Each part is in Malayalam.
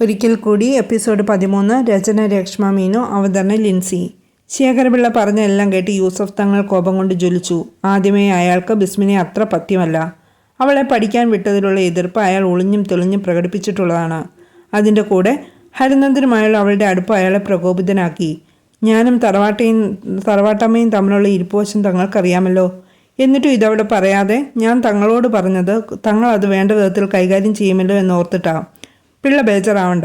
ഒരിക്കൽ കൂടി എപ്പിസോഡ് പതിമൂന്ന് രചന രക്ഷ്മ മീനു അവതരണ ലിൻസി. ശേഖരപിള്ള പറഞ്ഞ എല്ലാം കേട്ട് യൂസഫ് തങ്ങൾ കോപം കൊണ്ട് ജ്വലിച്ചു. ആദ്യമേ അയാൾക്ക് ബിസ്മിനെ അത്ര പത്യമല്ല അവളെ പഠിക്കാൻ വിട്ടതിലുള്ള എതിർപ്പ് അയാൾ ഒളിഞ്ഞും തെളിഞ്ഞും പ്രകടിപ്പിച്ചിട്ടുള്ളതാണ്. അതിന്റെ കൂടെ ഹരിനന്ദനുമായുള്ള അവളുടെ അടുപ്പ് അയാളെ പ്രകോപിതനാക്കി. ഞാനും തറവാട്ടയും തറവാട്ടമ്മയും തമ്മിലുള്ള ഇരിപ്പുവശം തങ്ങൾക്കറിയാമല്ലോ. എന്നിട്ടും ഇതവിടെ പറയാതെ ഞാൻ തങ്ങളോട് പറഞ്ഞത് തങ്ങൾ അത് വേണ്ട വിധത്തിൽ കൈകാര്യം ചെയ്യുമല്ലോ എന്ന് ഓർത്തിട്ടാ. പിള്ള ബേജറാവണ്ട.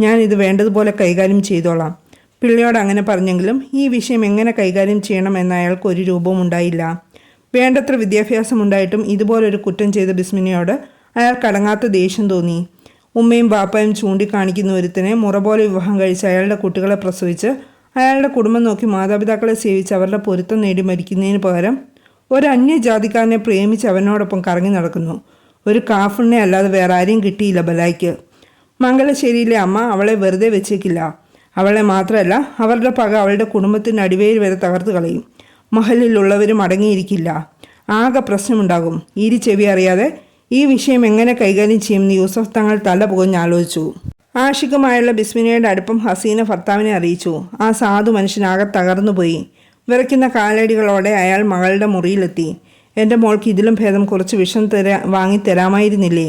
ഞാൻ ഇത് വേണ്ടതുപോലെ കൈകാര്യം ചെയ്തോളാം. പിള്ളയോട് അങ്ങനെ പറഞ്ഞെങ്കിലും ഈ വിഷയം എങ്ങനെ കൈകാര്യം ചെയ്യണം എന്ന അയാൾക്ക് ഒരു രൂപവും ഉണ്ടായില്ല. വേണ്ടത്ര വിദ്യാഭ്യാസം ഉണ്ടായിട്ടും ഇതുപോലൊരു കുറ്റം ചെയ്ത ബിസ്മിനിയോട് അയാൾ കടങ്ങാത്ത ദേഷ്യം തോന്നി. ഉമ്മയും ബാപ്പയും ചൂണ്ടിക്കാണിക്കുന്ന ഒരുത്തിനെ മുറ പോലെ വിവാഹം കഴിച്ച് അയാളുടെ കുട്ടികളെ പ്രസവിച്ച് അയാളുടെ കുടുംബം നോക്കി മാതാപിതാക്കളെ സേവിച്ച് അവരുടെ പൊരുത്തം നേടി മരിക്കുന്നതിന് പകരം ഒരു അന്യജാതിക്കാരനെ പ്രേമിച്ച് അവനോടൊപ്പം കറങ്ങി നടക്കുന്നു. ഒരു കാഫുണ്ണെ അല്ലാതെ വേറെ ആരെയും കിട്ടിയില്ല ബലായ്ക്ക്. മംഗലശ്ശേരിയിലെ അമ്മ അവളെ വെറുതെ വെച്ചേക്കില്ല. അവളെ മാത്രമല്ല അവരുടെ പക അവളുടെ കുടുംബത്തിന്റെ അടിവേര് വരെ തകർത്ത് കളയും. മഹലിലുള്ളവരും അടങ്ങിയിരിക്കില്ല. ആകെ പ്രശ്നമുണ്ടാകും. ഈരി ചെവി അറിയാതെ ഈ വിഷയം എങ്ങനെ കൈകാര്യം ചെയ്യുമെന്ന് യൂസഫ് തങ്ങൾ തല പുകഞ്ഞ് ആലോചിച്ചു. ആഷിക്കുമായുള്ള ബിസ്മിനയുടെ അടുപ്പം ഹസീന ഭർത്താവിനെ അറിയിച്ചു. ആ സാധു മനുഷ്യനാകെ തകർന്നുപോയി വിറയ്ക്കുന്ന കാലടികളോടെ അയാൾ മകളുടെ മുറിയിലെത്തി. എന്റെ മോൾക്ക് ഇതിലും ഭേദം കുറച്ച് വിഷം തരാ വാങ്ങി തരാമായിരുന്നില്ലേ?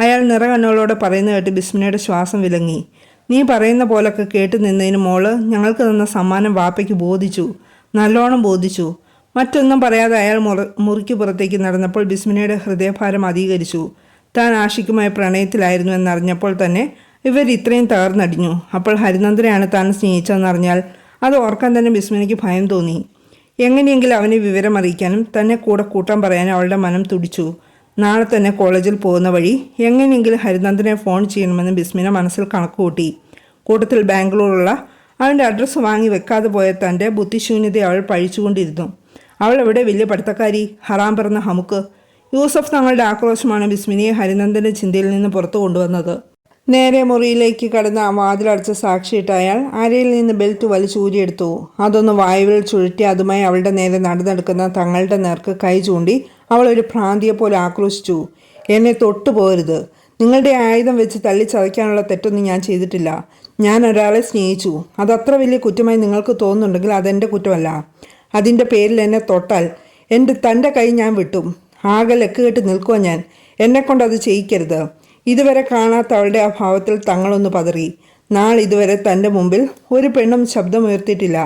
അയാൾ നിറകണ്ണുകളോട് പറയുന്ന കേട്ട് ബിസ്മിനയുടെ ശ്വാസം വിലങ്ങി. നീ പറയുന്ന പോലൊക്കെ കേട്ട് നിന്നതിന് മോൾ ഞങ്ങൾക്ക് തന്ന സമ്മാനം വാപ്പയ്ക്ക് ബോധിച്ചു. നല്ലോണം ബോധിച്ചു. മറ്റൊന്നും പറയാതെ അയാൾ മുറ മുറിക്ക് പുറത്തേക്ക് നടന്നപ്പോൾ ബിസ്മിനയുടെ ഹൃദയഭാരം അധികരിച്ചു. താൻ ആഷിക്കുമായ പ്രണയത്തിലായിരുന്നു എന്നറിഞ്ഞപ്പോൾ തന്നെ ഇവർ ഇത്രയും തകർന്നടിഞ്ഞു. അപ്പോൾ ഹരിനന്ദനെയാണ് താൻ സ്നേഹിച്ചതെന്നറിഞ്ഞാൽ അത് ഓർക്കാൻ തന്നെ ബിസ്മിനയ്ക്ക് ഭയം തോന്നി. എങ്ങനെയെങ്കിലും അവനെ വിവരം അറിയിക്കാനും തന്നെ കൂടെ കൂട്ടാൻ പറയാനും അവളുടെ മനം തുടിച്ചു. നാളെ തന്നെ കോളേജിൽ പോകുന്ന വഴി എങ്ങനെയെങ്കിലും ഹരിനന്ദനെ ഫോൺ ചെയ്യണമെന്ന് ബിസ്മിന മനസ്സിൽ കണക്കുകൂട്ടി. കൂട്ടത്തിൽ ബാംഗ്ലൂരുള്ള അവന്റെ അഡ്രസ്സ് വാങ്ങി വെക്കാതെ പോയ തന്റെ ബുദ്ധിശൂന്യതയെ അവൾ പഴിച്ചുകൊണ്ടിരുന്നു. അവൾ എവിടെ വലിയ പഠിത്തക്കാരി? ഹറാം പറഞ്ഞ ഹമുക്ക്. യൂസഫ് തങ്ങളുടെ ആക്രോശമാണ് ബിസ്മിനിയെ ഹരിനന്ദന്റെ ചിന്തയിൽ നിന്ന് പുറത്തു കൊണ്ടുവന്നത്. നേരെ മുറിയിലേക്ക് കടന്ന് ആ വാതിലടച്ച് സാക്ഷിയിട്ട് അയാൾ അരയിൽ നിന്ന് ബെൽറ്റ് വലിച്ചൂരിയെടുത്തു അതൊന്ന് വായുവിൽ ചുഴറ്റി അതുമായി അവളുടെ നേരെ നടന്നെടുക്കുന്ന തങ്ങളുടെ നേർക്ക് കൈ ചൂണ്ടി അവൾ ഒരു ഭ്രാന്തിയെ പോലെ ആക്രോശിച്ചു. എന്നെ തൊട്ടു പോരുത് നിങ്ങളുടെ ആയുധം വെച്ച് തള്ളി ചതയ്ക്കാനുള്ള തെറ്റൊന്നും ഞാൻ ചെയ്തിട്ടില്ല. ഞാൻ ഒരാളെ സ്നേഹിച്ചു. അതത്ര വലിയ കുറ്റമായി നിങ്ങൾക്ക് തോന്നുന്നുണ്ടെങ്കിൽ അതെന്റെ കുറ്റമല്ല. അതിന്റെ പേരിൽ എന്നെ തൊട്ടാൽ എന്റെ തന്റെ കൈ ഞാൻ വിട്ടും. ആകെ ലക്ക് കെട്ട് നിൽക്കുക ഞാൻ. എന്നെക്കൊണ്ട് അത് ചെയ്യിക്കരുത്. ഇതുവരെ കാണാത്ത അവളുടെ ആ ഭാവത്തിൽ തങ്ങളൊന്ന് പതറി. നാൾ ഇതുവരെ തന്റെ മുമ്പിൽ ഒരു പെണ്ണും ശബ്ദമുയർത്തിയിട്ടില്ല.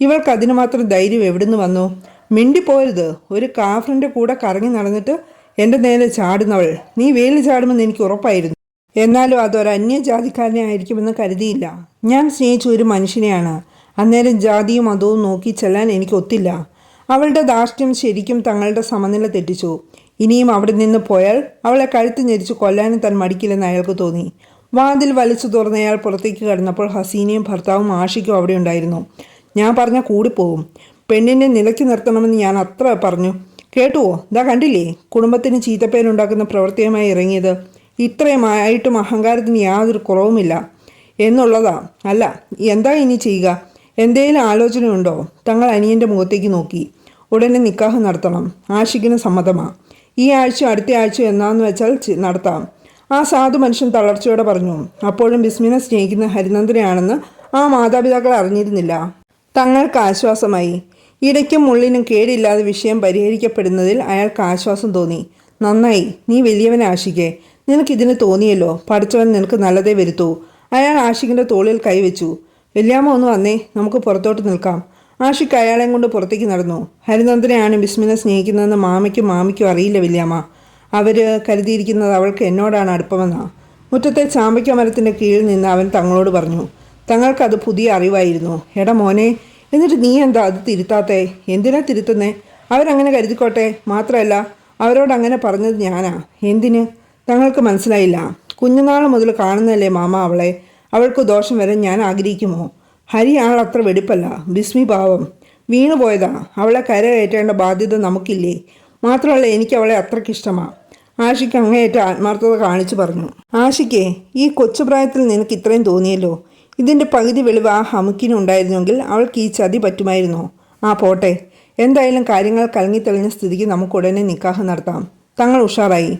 ഇവൾക്ക് അതിന് മാത്രം ധൈര്യം എവിടുന്ന് വന്നു? മിണ്ടിപ്പോരുത്. ഒരു കാഫറിന്റെ കൂടെ കറങ്ങി നടന്നിട്ട് എന്റെ നേരെ ചാടുന്നവൾ. നീ വേലി ചാടുമെന്ന് എനിക്ക് ഉറപ്പായിരുന്നു. എന്നാലും അതൊരു അന്യജാതിക്കാരനെ ആയിരിക്കുമെന്ന് കരുതിയില്ല. ഞാൻ സ്നേഹിച്ച ഒരു മനുഷ്യനെയാണ്. അന്നേരം ജാതിയും മതവും നോക്കി ചെല്ലാൻ എനിക്കൊത്തില്ല അവളുടെ ധാർഷ്ട്യം ശരിക്കും തങ്ങളുടെ സമനില തെറ്റിച്ചു. ഇനിയും അവിടെ നിന്ന് പോയാൽ അവളെ കഴുത്ത് ഞെരിച്ച് കൊല്ലാനും താൻ മടിക്കില്ലെന്ന് അയാൾക്ക് തോന്നി. വാതിൽ വലിച്ചു തുറന്നയാൾ പുറത്തേക്ക് കടന്നപ്പോൾ ഹസീനയും ഭർത്താവും ആഷിക്കും അവിടെ ഉണ്ടായിരുന്നു. ഞാൻ പറഞ്ഞ കൂടിപ്പോവും പെണ്ണിനെ നിലയ്ക്ക് നിർത്തണമെന്ന് ഞാൻ അത്ര പറഞ്ഞു. കേട്ടുവോ? ഇതാ കണ്ടില്ലേ? കുടുംബത്തിന് ചീത്തപ്പേരുണ്ടാക്കുന്ന പ്രവൃത്തിയുമായി ഇറങ്ങിയത്. ഇത്രയുമായിട്ടും അഹങ്കാരത്തിന് യാതൊരു കുറവുമില്ല. എന്നുള്ളതാ. അല്ല എന്താ ഇനി ചെയ്യുക? എന്തേലും ആലോചനയുണ്ടോ? തങ്ങൾ അനിയന്റെ മുഖത്തേക്ക് നോക്കി. ഉടനെ നിക്കാഹ് നടത്തണം. ആഷിക്കിന് സമ്മതമാ. ഈ ആഴ്ച അടുത്ത ആഴ്ച എന്നാന്ന് വെച്ചാൽ നടത്താം. ആ സാധു മനുഷ്യൻ തളർച്ചയോടെ പറഞ്ഞു അപ്പോഴും ബിസ്മിനെ സ്നേഹിക്കുന്ന ഹരിനന്ദനെയാണെന്ന് ആ മാതാപിതാക്കൾ അറിഞ്ഞിരുന്നില്ല. തങ്ങൾക്ക് ആശ്വാസമായി. ഇടയ്ക്കും മുള്ളിനും കേടില്ലാതെ വിഷയം പരിഹരിക്കപ്പെടുന്നതിൽ അയാൾക്ക് ആശ്വാസം തോന്നി. നന്നായി നീ വലിയവനെ ആശിക്കേ. നിനക്കിതിന് തോന്നിയല്ലോ. പഠിച്ചവൻ നിനക്ക് നല്ലതേ വരുത്തൂ. അയാൾ ആശിക്കിന്റെ തോളിൽ കൈവച്ചു. വല്യാമ്മ ഒന്ന് വന്നേ നമുക്ക് പുറത്തോട്ട് നിൽക്കാം. ആഷിക്ക് അയാളെയും കൊണ്ട് പുറത്തേക്ക് നടന്നു. ഹരിനന്ദനെയാണ് ബിസ്മിനെ സ്നേഹിക്കുന്നതെന്ന് മാമയ്ക്കും മാമിക്കും അറിയില്ല വല്യാമ്മ. അവർ കരുതിയിരിക്കുന്നത് അവൾക്ക് എന്നോടാണ് അടുപ്പമെന്നാ. മുറ്റത്തെ ചാമ്പയ്ക്ക മരത്തിന്റെ കീഴിൽ നിന്ന് അവൻ തങ്ങളോട് പറഞ്ഞു തങ്ങൾക്കത് പുതിയ അറിവായിരുന്നു. എടാ മോനെ എന്നിട്ട് നീ എന്താ അത് തിരുത്താത്തേ? എന്തിനാ തിരുത്തുന്നേ? അവരങ്ങനെ കരുതിക്കോട്ടെ. മാത്രമല്ല അവരോട് അങ്ങനെ പറഞ്ഞത് ഞാനാ. എന്തിന്? തങ്ങൾക്ക് മനസ്സിലായില്ല. കുഞ്ഞുനാൾ മുതൽ കാണുന്നതല്ലേ മാമ അവളെ? അവൾക്ക് ദോഷം വരാൻ ഞാൻ ആഗ്രഹിക്കുമോ? ഹരി അത്ര വെടിപ്പല്ല. ബിസ്മി പാവം. വീണുപോയതാ അവളെ കരകയറ്റേണ്ട ബാധ്യത നമുക്കില്ലേ? മാത്രമല്ല എനിക്ക് അവളെ അത്രയ്ക്കിഷ്ടമാണ് ആഷിക്ക് അങ്ങേയറ്റ ആത്മാർത്ഥത കാണിച്ചു പറഞ്ഞു. ആഷിക്കേ ഈ കൊച്ചുപ്രായത്തിൽ നിനക്ക് ഇത്രയും തോന്നിയല്ലോ. ഇതിന്റെ പകുതി വെളിവ് ആ ഹമുക്കിന് ഉണ്ടായിരുന്നെങ്കിൽ അവൾക്ക് ഈ ചതി പറ്റുമായിരുന്നോ? ആ പോട്ടെ. എന്തായാലും കാര്യങ്ങൾ കലങ്ങിത്തെളിഞ്ഞ സ്ഥിതിക്ക് നമുക്ക് ഉടനെ നിക്കാഹ് നടത്താം. തങ്ങൾ ഉഷാറായി.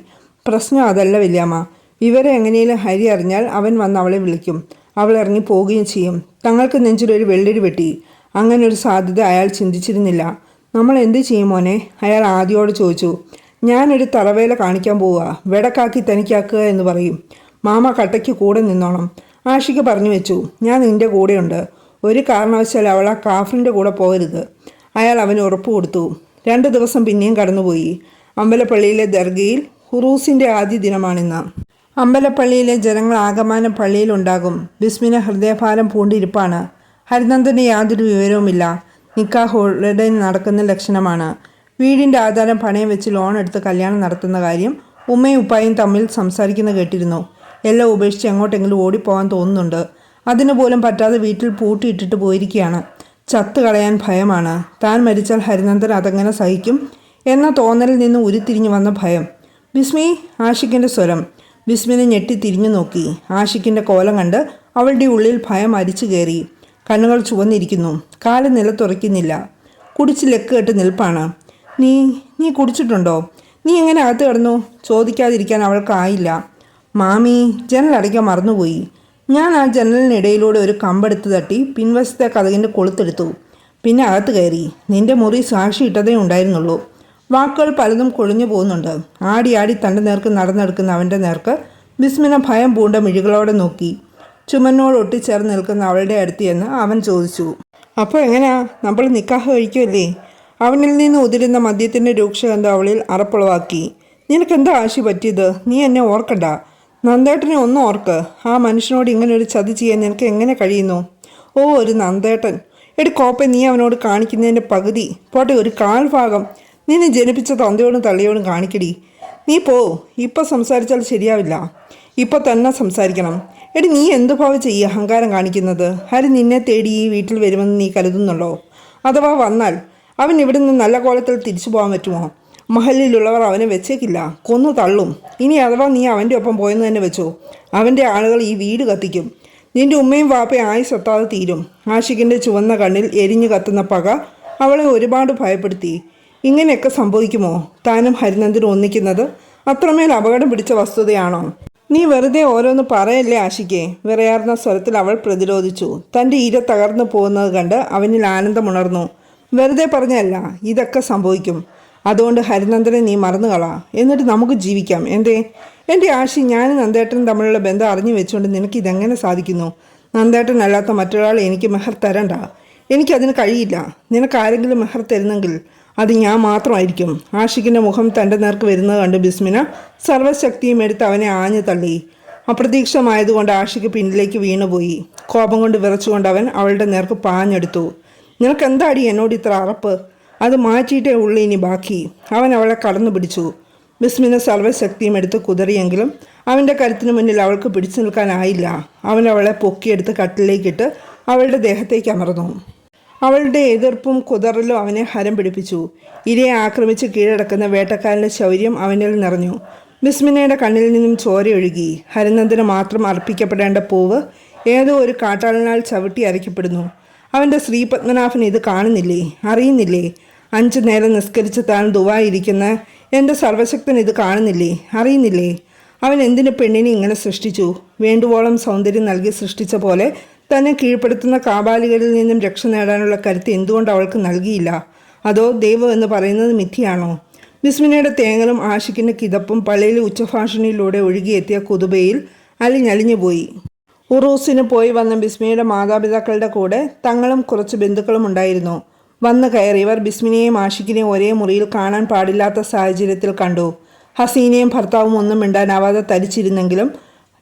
പ്രശ്നം അതല്ല വല്യാമ്മ. വിവരം എങ്ങനെയും ഹരി അറിഞ്ഞാൽ അവൻ വന്ന് അവളെ വിളിക്കും. അവൾ പോവുകയും ചെയ്യും. തങ്ങൾക്ക് നെഞ്ചിലൊരു വെള്ളരി വെട്ടി. അങ്ങനെ ഒരു സാധ്യത അയാൾ ചിന്തിച്ചിരുന്നില്ല. നമ്മൾ എന്ത് ചെയ്യും മോനെ? അയാൾ ആദ്യോട് ചോദിച്ചു. ഞാനൊരു തറവേല കാണിക്കാൻ പോവുക. വെടക്കാക്കി തനിക്കാക്കുക എന്ന് പറയും. മാമ കട്ടയ്ക്ക് കൂടെ നിന്നോണം. ആഷിക്ക് പറഞ്ഞു വെച്ചു. ഞാൻ നിന്റെ കൂടെയുണ്ട്. ഒരു കാരണവശാൽ അവൾ ആ കാഫറിന്റെ കൂടെ പോകരുത്. അയാൾ അവന് ഉറപ്പ് കൊടുത്തു. രണ്ട് ദിവസം പിന്നെയും കടന്നുപോയി. അമ്പലപ്പള്ളിയിലെ ദർഗയിൽ ഹുറൂസിന്റെ ആദ്യ ദിനമാണിന്ന്. അമ്പലപ്പള്ളിയിലെ ജനങ്ങൾ ആകമാനം പള്ളിയിലുണ്ടാകും. ബിസ്മിന ഹൃദയഭാരം പൂണ്ടിരിപ്പാണ്. ഹരിനന്ദന് യാതൊരു വിവരവുമില്ല. നിക്കാഹ് ഉടൻ നടക്കുന്ന ലക്ഷണമാണ്. വീടിന്റെ ആധാരം പണയം വെച്ച് ലോൺ എടുത്ത് കല്യാണം നടത്തുന്ന കാര്യം ഉമ്മയും ഉപ്പായും തമ്മിൽ സംസാരിക്കുന്ന കേട്ടിരുന്നു. എല്ലാം ഉപേക്ഷിച്ച് എങ്ങോട്ടെങ്കിലും ഓടിപ്പോകാൻ തോന്നുന്നുണ്ട്. അതിനു പോലും പറ്റാതെ വീട്ടിൽ പൂട്ടിയിട്ടിട്ട് പോയിരിക്കുകയാണ്. ചത്ത് കളയാൻ ഭയമാണ്. താൻ മരിച്ചാൽ ഹരിനന്ദൻ അതെങ്ങനെ സഹിക്കും എന്ന തോന്നലിൽ നിന്ന് ഉരുത്തിരിഞ്ഞു വന്ന ഭയം. ബിസ്മി ആഷിക്കിന്റെ സ്വരം. ബിസ്മിനെ ഞെട്ടി തിരിഞ്ഞു നോക്കി. ആഷിക്കിന്റെ കോലം കണ്ട് അവളുടെ ഉള്ളിൽ ഭയം അരിച്ചു കയറി. കണ്ണുകൾ ചുവന്നിരിക്കുന്നു. കാൽ നിലത്തുറയ്ക്കുന്നില്ല കുടിച്ച് ലെക്ക് കെട്ട് നിൽപ്പാണ്. നീ നീ കുടിച്ചിട്ടുണ്ടോ? നീ എങ്ങനെ അകത്ത് കിടന്നു? ചോദിക്കാതിരിക്കാൻ അവൾക്കായില്ല മാമി ജനൽ അടയ്ക്കാൻ മറന്നുപോയി. ഞാൻ ആ ജനലിനിടയിലൂടെ ഒരു കമ്പെടുത്ത് തട്ടി പിൻവശത്തെ കഥകിന്റെ കൊളുത്തെടുത്തു. പിന്നെ അകത്ത് കയറി. നിന്റെ മുറി സാക്ഷി ഇട്ടതേ ഉണ്ടായിരുന്നുള്ളൂ. വാക്കുകൾ പലതും കൊഴിഞ്ഞു പോകുന്നുണ്ട്. ആടി ആടി തന്റെ നേർക്ക് നടന്നെടുക്കുന്ന അവന്റെ നേർക്ക് ബിസ്മിന ഭയം പൂണ്ട മിഴികളോടെ നോക്കി. ചുമന്നോട് ഒട്ടിച്ചേർന്ന് നിൽക്കുന്ന അവളുടെ അടുത്ത് എന്ന് അവൻ ചോദിച്ചു അപ്പോൾ എങ്ങനെയാ നമ്മൾ നിക്കാഹ് കഴിക്കുമല്ലേ അവനിൽ നിന്ന് ഉതിരുന്ന മദ്യത്തിന്റെ രൂക്ഷഗന്ധം അവളിൽ അറപ്പുളവാക്കി. നിനക്കെന്താ ആശി പറ്റിയത്? നീ എന്നെ ഓർക്കണ്ട. നന്ദേട്ടനെ ഒന്നും ഓർക്ക്. ആ മനുഷ്യനോട് ഇങ്ങനെ ഒരു ചതി ചെയ്യാൻ നിനക്ക് എങ്ങനെ കഴിയുന്നു? ഓ ഒരു നന്ദേട്ടൻ. എടി കോപ്പ നീ അവനോട് കാണിക്കുന്നതിന്റെ പകുതി. പോട്ടെ ഒരു കാൽ ഭാഗം നിന്നെ ജനിപ്പിച്ച തന്തയോടും തള്ളിയോടും കാണിക്കടി. നീ പോ. ഇപ്പം സംസാരിച്ചാൽ ശരിയാവില്ല. ഇപ്പം തന്നെ സംസാരിക്കണം. എടി നീ എന്ത് ഭാവം ഈ അഹങ്കാരം കാണിക്കുന്നത്? ഹരി നിന്നെ തേടി ഈ വീട്ടിൽ വരുമെന്ന് നീ കരുതുന്നുണ്ടോ? അഥവാ വന്നാൽ അവൻ ഇവിടെ നിന്ന് നല്ല കോലത്തിൽ തിരിച്ചു പോകാൻ പറ്റുമോ? മഹലിലുള്ളവർ അവനെ വെച്ചേക്കില്ല. കൊന്നു തള്ളും. ഇനി അഥവാ നീ അവന്റെ ഒപ്പം പോയെന്ന് തന്നെ വെച്ചോ. അവന്റെ ആളുകൾ ഈ വീട് കത്തിക്കും. നിന്റെ ഉമ്മയും വാപ്പയും ആയി സത്താതെ തീരും. ആഷിഖിന്റെ ചുവന്ന കണ്ണിൽ എരിഞ്ഞു കത്തുന്ന പക അവളെ ഒരുപാട് ഭയപ്പെടുത്തി. ഇങ്ങനെയൊക്കെ സംഭവിക്കുമോ? താനും ഹരിനന്ദനും ഒന്നിക്കുന്നത് അത്രമേൽ അപകടം പിടിച്ച വസ്തുതയാണോ? നീ വെറുതെ ഓരോന്ന് പറയല്ലേ ആശിക്കേ. വിറയാർന്ന സ്വരത്തിൽ അവൾ പ്രതിരോധിച്ചു. തന്റെ ഇര തകർന്നു പോകുന്നത് കണ്ട് അവനിൽ ആനന്ദമുണർന്നു. വെറുതെ പറഞ്ഞല്ല ഇതൊക്കെ സംഭവിക്കും. അതുകൊണ്ട് ഹരിനന്ദനെ നീ മറന്നുകളാ. എന്നിട്ട് നമുക്ക് ജീവിക്കാം. എന്തേ? എന്റെ ആശി ഞാനും നന്ദേട്ടനും തമ്മിലുള്ള ബന്ധം അറിഞ്ഞു വെച്ചുകൊണ്ട് നിനക്ക് ഇതെങ്ങനെ സാധിക്കുന്നു? നന്ദേട്ടനല്ലാത്ത മറ്റൊരാൾ എനിക്ക് മെഹർ തരണ്ട. എനിക്കതിന് കഴിയില്ല. നിനക്കാരെങ്കിലും മെഹർ തരുന്നെങ്കിൽ അത് ഞാൻ മാത്രമായിരിക്കും. ആഷിഖിന്റെ മുഖം തന്റെ നേർക്ക് വരുന്നത് കണ്ട് ബിസ്മിന സർവശക്തിയും എടുത്ത് അവനെ ആഞ്ഞു തള്ളി. അപ്രതീക്ഷമായതുകൊണ്ട് ആഷിക്ക് പിന്നിലേക്ക് വീണുപോയി. കോപം കൊണ്ട് വിറച്ചുകൊണ്ട് അവൻ അവളുടെ നേർക്ക് പാഞ്ഞെടുത്തു. നിനക്ക് എന്താടി എന്നോട് ഇത്ര അറപ്പ്? അത് മാറ്റിയിട്ടേ ഉള്ളു ഇനി ബാക്കി. അവൻ അവളെ കടന്നു പിടിച്ചു. ബിസ്മിന സർവശക്തിയും എടുത്ത് കുതറിയെങ്കിലും അവന്റെ കരുത്തിന് മുന്നിൽ അവൾക്ക് പിടിച്ചു നിൽക്കാനായില്ല. അവൻ അവളെ പൊക്കിയെടുത്ത് കട്ടിലേക്കിട്ട് അവളുടെ ദേഹത്തേക്ക് അമർന്നു. അവളുടെ എതിർപ്പും കുതറലും അവനെ ഹരം പിടിപ്പിച്ചു. ഇരയെ ആക്രമിച്ച് കീഴടക്കുന്ന വേട്ടക്കാരന്റെ ശൗര്യം അവനിൽ നിറഞ്ഞു. ബിസ്മിനയുടെ കണ്ണിൽ നിന്നും ചോരയൊഴുകി ഹരിനന്ദന് മാത്രം അർപ്പിക്കപ്പെടേണ്ട പൂവ് ഏതോ ഒരു കാട്ടാളനാൽ ചവിട്ടി അരയ്ക്കപ്പെടുന്നു. അവന്റെ ശ്രീപത്മനാഭൻ ഇത് കാണുന്നില്ലേ? അറിയുന്നില്ലേ? അഞ്ചു നേരം നിസ്കരിച്ച് താൻ ദുവായിരിക്കുന്ന എന്റെ സർവശക്തൻ ഇത് കാണുന്നില്ലേ? അറിയുന്നില്ലേ? അവൻ എന്തിനു പെണ്ണിനെ ഇങ്ങനെ സൃഷ്ടിച്ചു? വേണ്ടുവോളം സൗന്ദര്യം നൽകി സൃഷ്ടിച്ച പോലെ തന്നെ കീഴ്പ്പെടുത്തുന്ന കാബാലികളിൽ നിന്നും രക്ഷ നേടാനുള്ള കരുത്ത് എന്തുകൊണ്ട് അവൾക്ക് നൽകിയില്ല? അതോ ദൈവം എന്ന് പറയുന്നത് മിഥ്യയാണോ? ബിസ്മിനയുടെ തേങ്ങലും ആഷിക്കിന്റെ കിതപ്പും പള്ളിയിലെ ഉച്ചഭാഷണിയിലൂടെ ഒഴുകിയെത്തിയ കുതുബയിൽ അലിഞ്ഞലിഞ്ഞുപോയി. ഉറൂസിന് പോയി വന്ന ബിസ്മിയുടെ മാതാപിതാക്കളുടെ കൂടെ തങ്ങളും കുറച്ച് ബന്ധുക്കളും ഉണ്ടായിരുന്നു. വന്നു കയറിയവർ ബിസ്മിനെയും ആഷിക്കിനെയും ഒരേ മുറിയിൽ കാണാൻ പാടില്ലാത്ത സാഹചര്യത്തിൽ കണ്ടു. ഹസീനയും ഭർത്താവും ഒന്നും മിണ്ടാനാവാതെ തരിച്ചിരുന്നെങ്കിലും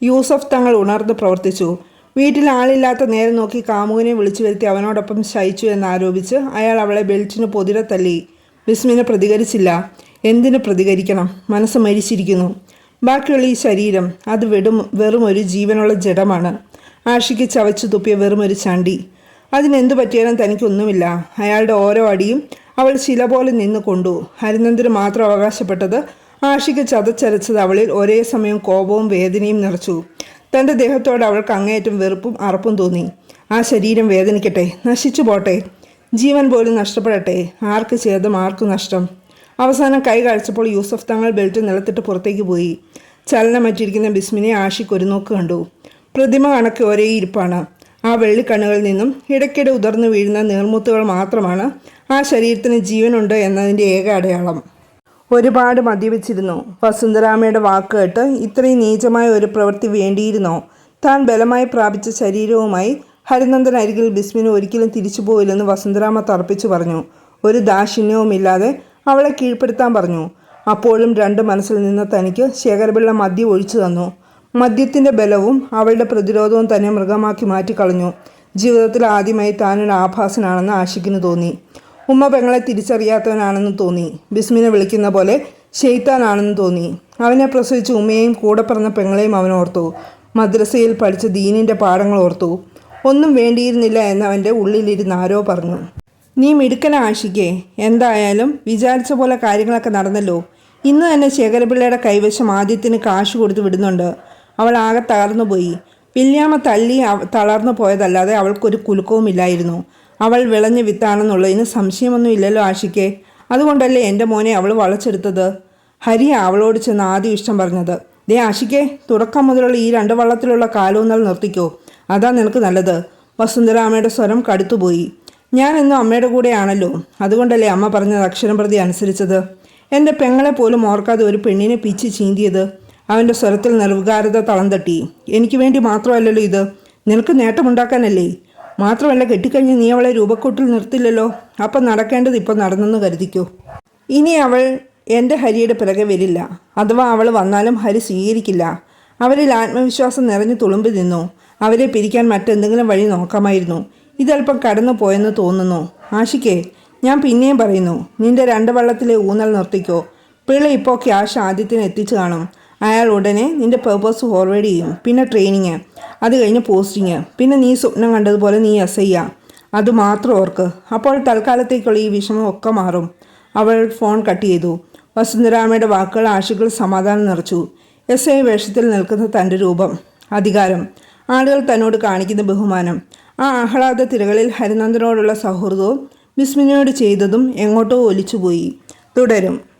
യൂസഫ് തങ്ങൾ ഉണർന്ന് പ്രവർത്തിച്ചു. വീട്ടിൽ ആളില്ലാത്ത നേരം നോക്കി കാമുകനെ വിളിച്ചു വരുത്തി അവനോടൊപ്പം ശയിച്ചു എന്നാരോപിച്ച് അയാൾ അവളെ ബെൽറ്റിന് പൊതിരെ തല്ലി വിസ്മിനെ പ്രതികരിച്ചില്ല. എന്തിനു പ്രതികരിക്കണം? മനസ്സ് മരിച്ചിരിക്കുന്നു. ബാക്കിയുള്ള ഈ ശരീരം അത് വെടും വെറും ഒരു ജീവനുള്ള ജഡമാണ്. ആഷിക്ക് ചവച്ചു തുപ്പിയ വെറും ചണ്ടി. അതിനെന്തു പറ്റിയാലും തനിക്കൊന്നുമില്ല. അയാളുടെ ഓരോ അടിയും അവൾ ശില പോലെ നിന്ന് കൊണ്ടു. ഹരിനന്ദന് മാത്രം അവകാശപ്പെട്ടത് ആഷിക്ക് ചതച്ചരച്ചത് അവളിൽ ഒരേ സമയം കോപവും വേദനയും നിറച്ചു. തന്റെ ദേഹത്തോട് അവൾക്ക് അങ്ങേയറ്റം വെറുപ്പും അറപ്പും തോന്നി. ആ ശരീരം വേദനിക്കട്ടെ. നശിച്ചു പോട്ടെ. ജീവൻ പോലും നഷ്ടപ്പെടട്ടെ. ആർക്ക് ചേതം ആർക്ക് നഷ്ടം? അവസാനം കൈ കഴിച്ചപ്പോൾ യൂസഫ് തങ്ങൾ ബെൽറ്റ് നിലത്തിട്ട് പുറത്തേക്ക് പോയി. ചലനമറ്റിരിക്കുന്ന ബിസ്മിനെ ആഷിക്ക് ഒരു നോക്ക് കണ്ടു. പ്രതിമ കണക്ക് ഒരേ ഇരിപ്പാണ്. ആ വെള്ളിക്കണ്ണുകളിൽ നിന്നും ഇടയ്ക്കിടെ ഉതിർന്നു വീഴുന്ന നീർമുത്തുകൾ മാത്രമാണ് ആ ശരീരത്തിന് ജീവനുണ്ട് എന്നതിന്റെ ഏക അടയാളം. ഒരുപാട് മദ്യപിച്ചിരുന്നു. വസുന്ധരാമയുടെ വാക്ക് കേട്ട് ഇത്രയും നീചമായ ഒരു പ്രവൃത്തി വേണ്ടിയിരുന്നോ? താൻ ബലമായി പ്രാപിച്ച ശരീരവുമായി ഹരിനന്ദൻ അരികിൽ ബിസ്മിന് ഒരിക്കലും തിരിച്ചു പോയില്ലെന്ന് വസുന്ധരാമ തർപ്പിച്ചു പറഞ്ഞു. ഒരു ദാക്ഷിണ്യവുമില്ലാതെ അവളെ കീഴ്പ്പെടുത്താൻ പറഞ്ഞു. അപ്പോഴും രണ്ട് മനസ്സിൽ നിന്ന് തനിക്ക് ശേഖരപിള്ള മദ്യം ഒഴിച്ചു തന്നു. മദ്യത്തിന്റെ ബലവും അവളുടെ പ്രതിരോധവും തന്നെ മൃഗമാക്കി മാറ്റിക്കളഞ്ഞു. ജീവിതത്തിൽ ആദ്യമായി താനൊരു ആഭാസനാണെന്ന് ആശിക്കുന്നു തോന്നി. ഉമ്മ പെങ്ങളെ തിരിച്ചറിയാത്തവനാണെന്ന് തോന്നി. ബിസ്മിനെ വിളിക്കുന്ന പോലെ ഷെയ്ത്താനാണെന്ന് തോന്നി. അവനെ പ്രസവിച്ച ഉമ്മയെയും കൂടെ പറഞ്ഞ പെങ്ങളെയും അവൻ ഓർത്തു. മദ്രസയിൽ പഠിച്ച ദീനിന്റെ പാഠങ്ങൾ ഓർത്തു. ഒന്നും വേണ്ടിയിരുന്നില്ല എന്നവന്റെ ഉള്ളിലിരുന്ന് ആരോ പറഞ്ഞു. നീ മിടുക്കന ആശിക്കേ എന്തായാലും വിചാരിച്ച പോലെ കാര്യങ്ങളൊക്കെ നടന്നല്ലോ. ഇന്ന് തന്നെ ശേഖരപിള്ളയുടെ കൈവശം ആദ്യത്തിന് കാശ് കൊടുത്ത് വിടുന്നുണ്ട്. അവൾ ആകെ തകർന്നു പോയി. വില്യാമ്മ തള്ളി തളർന്നു പോയതല്ലാതെ അവൾക്കൊരു കുലുക്കവുമില്ലായിരുന്നു. അവൾ വിളഞ്ഞ വിത്താണെന്നുള്ളതിന് സംശയമൊന്നുമില്ലല്ലോ ആഷിക്കെ. അതുകൊണ്ടല്ലേ എന്റെ മോനെ അവൾ വളച്ചെടുത്തത്? ഹരി അവളോട് ചെന്ന് ആദ്യം ഇഷ്ടം പറഞ്ഞത് ദേ ആഷിക്കെ തുടക്കം മുതലുള്ള ഈ രണ്ട് വള്ളത്തിലുള്ള കാലൂന്നൽ നിർത്തിക്കോ. അതാ നിനക്ക് നല്ലത്. വസുന്ധരാമയുടെ സ്വരം കടുത്തുപോയി. ഞാൻ എന്നും അമ്മയുടെ കൂടെയാണല്ലോ. അതുകൊണ്ടല്ലേ അമ്മ പറഞ്ഞത് അക്ഷരം പ്രതി അനുസരിച്ചത്? എന്റെ പെങ്ങളെ പോലും ഓർക്കാതെ ഒരു പെണ്ണിനെ പിച്ച് ചീന്തിയത്. അവന്റെ സ്വരത്തിൽ നിർവികാരത തളം തട്ടി. എനിക്ക് വേണ്ടി മാത്രമല്ലല്ലോ ഇത്. നിനക്ക് നേട്ടമുണ്ടാക്കാനല്ലേ? മാത്രമല്ല കെട്ടിക്കഴിഞ്ഞ് നീ അവളെ രൂപക്കൂട്ടിൽ നിർത്തില്ലല്ലോ. അപ്പം നടക്കേണ്ടത് ഇപ്പം നടന്നെന്ന് കരുതിക്കോ. ഇനി അവൾ എന്റെ ഹരിയുടെ പിറകെ വരില്ല. അഥവാ അവൾ വന്നാലും ഹരി സ്വീകരിക്കില്ല. അവരിൽ ആത്മവിശ്വാസം നിറഞ്ഞു തുളുമ്പി നിന്നു. അവരെ പിരിക്കാൻ മറ്റെന്തെങ്കിലും വഴി നോക്കാമായിരുന്നു. ഇതല്പം കടന്നു പോയെന്ന് തോന്നുന്നു. ആഷിക്കേ ഞാൻ പിന്നെയും പറയുന്നു. നിന്റെ രണ്ട് വള്ളത്തിലെ ഊന്നൽ നിർത്തിക്കോ. പിള്ള ഇപ്പോൾ ക്യാഷ് ആദ്യത്തിന് എത്തിച്ചു കാണും. അയാൾ ഉടനെ നിന്റെ പേർപ്പസ് ഫോർവേഡ് ചെയ്യും. പിന്നെ ട്രെയിനിങ് അത് കഴിഞ്ഞ് പോസ്റ്റിങ് പിന്നെ നീ സ്വപ്നം കണ്ടതുപോലെ നീ എസ് ഐ അത് മാത്രം ഓർക്ക്. അപ്പോൾ തൽക്കാലത്തേക്കുള്ള ഈ വിഷമം ഒക്കെ മാറും. അവൾ ഫോൺ കട്ട് ചെയ്തു. വസുന്ധരാമയുടെ വാക്കുകൾ ആശുകൾ സമാധാനം നിറച്ചു. എസ് ഐ വേഷത്തിൽ നിൽക്കുന്ന തന്റെ രൂപം അധികാരം. ആളുകൾ തന്നോട് കാണിക്കുന്ന ബഹുമാനം. ആ ആഹ്ലാദ തിരകളിൽ ഹരിനന്ദനോടുള്ള സൗഹൃദവും വിസ്മിനയോട് ചെയ്തതും എങ്ങോട്ടോ ഒലിച്ചുപോയി. തുടരും.